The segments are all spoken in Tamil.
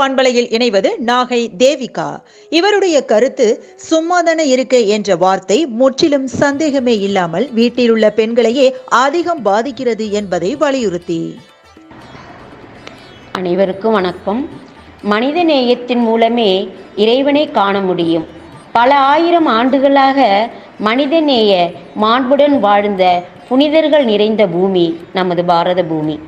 பண்பலையில் இணைவது நாகை தேவிகா. இவருடைய கருத்து சும்மாதான இருக்க என்ற வார்த்தை முற்றிலும் சந்தேகமே இல்லாமல் வீட்டில் உள்ள பெண்களையே அதிகம் பாதிக்கிறது என்பதை வலியுறுத்தி. அனைவருக்கும் வணக்கம். மனித நேயத்தின் மூலமே இறைவனை காண முடியும். பல ஆயிரம் ஆண்டுகளாக மனிதநேய மாண்புடன் வாழ்ந்த புனிதர்கள் நிறைந்த பூமி நமது பாரத பூமி.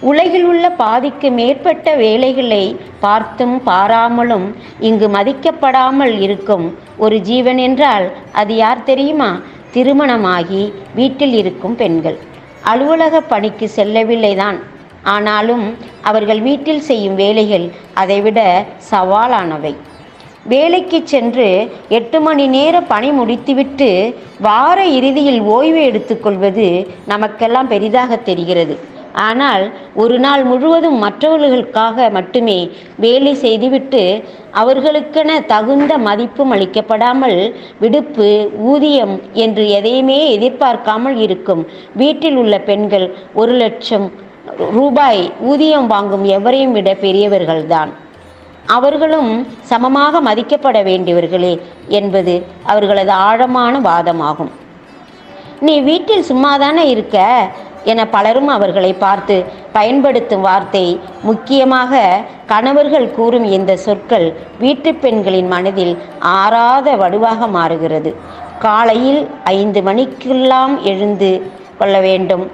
உலகில் உள்ள பாதிக்கு மேற்பட்ட வேலைகளை பார்த்தும் பாராமலும் இங்கு மதிக்கப்படாமல் இருக்கும் ஒரு ஜீவன் என்றால் அது யார் தெரியுமா? திருமணமாகி வீட்டில் இருக்கும் பெண்கள். அலுவலக பணிக்கு செல்லவில்லைதான். ஆனாலும் அவர்கள் வீட்டில் செய்யும் வேலைகள் அதைவிட சவாலானவை. வேலைக்கு சென்று எட்டு மணி நேர பணி முடித்துவிட்டு வார இறுதியில் ஓய்வு எடுத்துக்கொள்வது நமக்கெல்லாம் பெரிதாக தெரிகிறது. ஆனால் ஒரு நாள் முழுவதும் மற்றவர்களுக்காக மட்டுமே வேலை செய்துவிட்டு அவர்களுக்கென தகுந்த மதிப்பும் அளிக்கப்படாமல் விடுப்பு ஊதியம் என்று எதையுமே எதிர்பார்க்காமல் இருக்கும். வீட்டில் உள்ள பெண்கள் ஒரு லட்சம் ரூபாய் ஊதியம் வாங்கும் எவரையும் விட பெரியவர்கள்தான். அவர்களும் சமமாக மதிக்கப்பட வேண்டியவர்களே என்பது அவர்களது ஆழமான வாதமாகும். நீ வீட்டில் சும்மாதானே இருக்க? என பலரும் அவர்களை பார்த்து பயன்படுத்தும் வார்த்தை முக்கியமாக கணவர்கள் கூறும் இந்த சொற்கள் வீட்டு பெண்களின் மனதில் ஆறாத வடுவாக மாறுகிறது. காலையில் ஐந்து மணிக்கெல்லாம் எழுந்து கொள்ள வேண்டும்.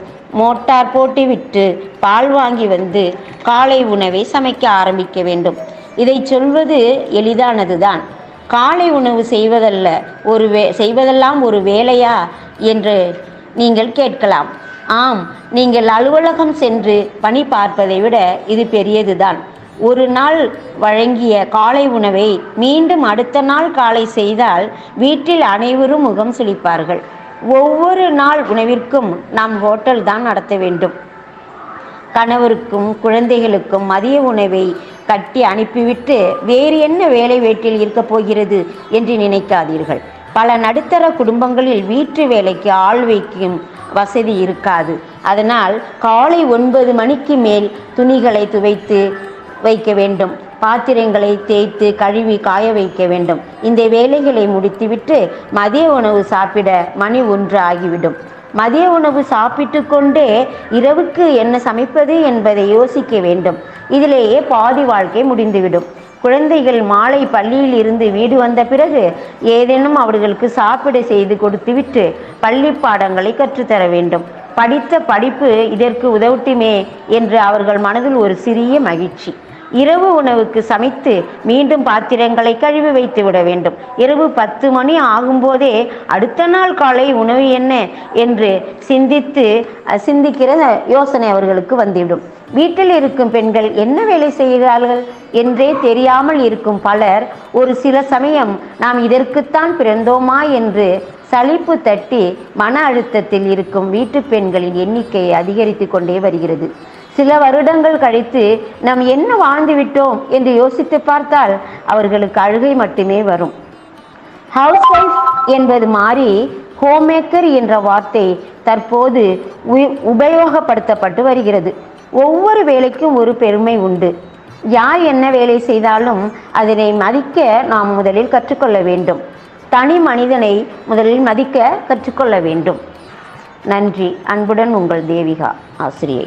மோட்டார் போட்டுவிட்டு பால் வாங்கி வந்து காலை உணவை சமைக்க ஆரம்பிக்க வேண்டும். இதை சொல்வது எளிதானதுதான். காலை உணவு செய்வதல்ல ஒரு வே செய்வதெல்லாம் ஒரு வேலையா? என்று நீங்கள் கேட்கலாம். ஆம் நீங்கள் அலுவலகம் சென்று பணி பார்ப்பதை விட இது பெரியதுதான். ஒரு நாள் வழங்கிய காலை உணவை மீண்டும் அடுத்த நாள் காலை செய்தால் வீட்டில் அனைவரும் முகம் சுளிப்பார்கள் ஒவ்வொரு நாள் உணவிற்கும் நாம் ஹோட்டல் தான் நடத்த வேண்டும். கணவருக்கும் குழந்தைகளுக்கும் மதிய உணவை கட்டி அனுப்பிவிட்டு வேறு என்ன வேலை வேட்டில் இருக்கப் போகிறது என்று நினைக்காதீர்கள். பல நடுத்தர குடும்பங்களில் வீட்டு வேலைக்கு ஆள் வைக்கும் வசதி இருக்காது. அதனால் காலை ஒன்பது மணிக்கு மேல் துணிகளை துவைத்து வைக்க வேண்டும். பாத்திரங்களை தேய்த்து கழுவி காய வைக்க வேண்டும். இந்த வேலைகளை முடித்துவிட்டு மதிய உணவு சாப்பிட மணி ஒன்று ஆகிவிடும். மதிய உணவு சாப்பிட்டு கொண்டே இரவுக்கு என்ன சமைப்பது என்பதை யோசிக்க வேண்டும். இதிலேயே பாதி வாழ்க்கை முடிந்துவிடும். குழந்தைகள் மாலை பள்ளியில் இருந்து வீடு வந்த பிறகு ஏதேனும் அவர்களுக்கு சாப்பிட செய்து கொடுத்துவிட்டு பள்ளி பாடங்களை கற்றுத்தர வேண்டும். படித்த படிப்பு இதற்கு உதவட்டுமே என்று அவர்கள் மனதில் ஒரு சிறிய மகிழ்ச்சி. இரவு உணவுக்கு சமைத்து மீண்டும் பாத்திரங்களை கழுவி வைத்து விட வேண்டும். இரவு பத்து மணி ஆகும்போதே அடுத்த நாள் காலை உணவு என்ன என்று சிந்தித்து சிந்திக்கிற யோசனை அவர்களுக்கு வந்துவிடும். வீட்டில் இருக்கும் பெண்கள் என்ன வேலை செய்கிறார்கள் என்றே தெரியாமல் இருக்கும் பலர் ஒரு சில சமயம் நாம் இதற்குத்தான் பிறந்தோமா என்று சலிப்பு தட்டி மன அழுத்தத்தில் இருக்கும் வீட்டு பெண்களின் எண்ணிக்கை அதிகரித்து கொண்டே வருகிறது. சில வருடங்கள் கழித்து நாம் என்ன வாழ்ந்து விட்டோம் என்று யோசித்து பார்த்தால் அவர்களுக்கு அழுகை மட்டுமே வரும். ஹவுஸ் ஒய்ஃப் என்பது மாறி ஹோம்மேக்கர் என்ற வார்த்தை தற்போது உபயோகப்படுத்தப்பட்டு வருகிறது. ஒவ்வொரு வேலைக்கும் ஒரு பெருமை உண்டு. யார் என்ன வேலை செய்தாலும் அதனை மதிக்க நாம் முதலில் கற்றுக்கொள்ள வேண்டும். தனி மனிதனை முதலில் மதிக்க கற்றுக்கொள்ள வேண்டும். நன்றி. அன்புடன் உங்கள் தேவிகா ஆசிரியை.